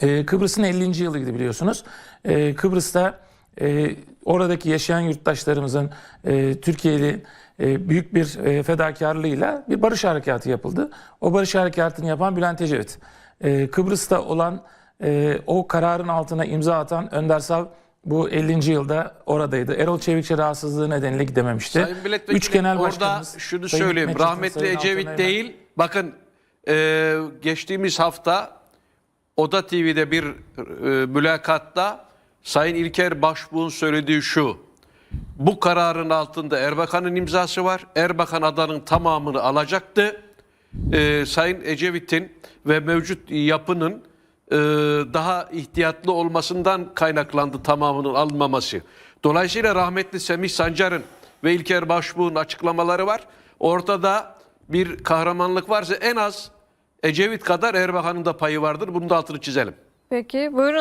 Ee, Kıbrıs'ın 50. yılıydı biliyorsunuz. Ee, Kıbrıs'ta e, oradaki yaşayan yurttaşlarımızın e, Türkiye'li e, büyük bir e, fedakarlığıyla bir barış harekatı yapıldı. O barış harekatını yapan Bülent Ecevit. Ee, Kıbrıs'ta olan e, o kararın altına imza atan Önder Sav bu 50. yılda oradaydı. Erol Çevikçi rahatsızlığı nedeniyle gidememişti. Sayın Üç genel orada başkanımız, şunu Sayın söyleyeyim. Çetin, Rahmetli Sayın Ecevit Altan değil. Bakın e, geçtiğimiz hafta Oda TV'de bir e, mülakatta Sayın İlker Başbuğ'un söylediği şu. Bu kararın altında Erbakan'ın imzası var. Erbakan adanın tamamını alacaktı. E, Sayın Ecevit'in ve mevcut yapının e, daha ihtiyatlı olmasından kaynaklandı tamamının alınmaması. Dolayısıyla rahmetli Semih Sancar'ın ve İlker Başbuğ'un açıklamaları var. Ortada bir kahramanlık varsa en az Ecevit kadar Erbakan'ın da payı vardır. Bunun da altını çizelim. Peki buyurun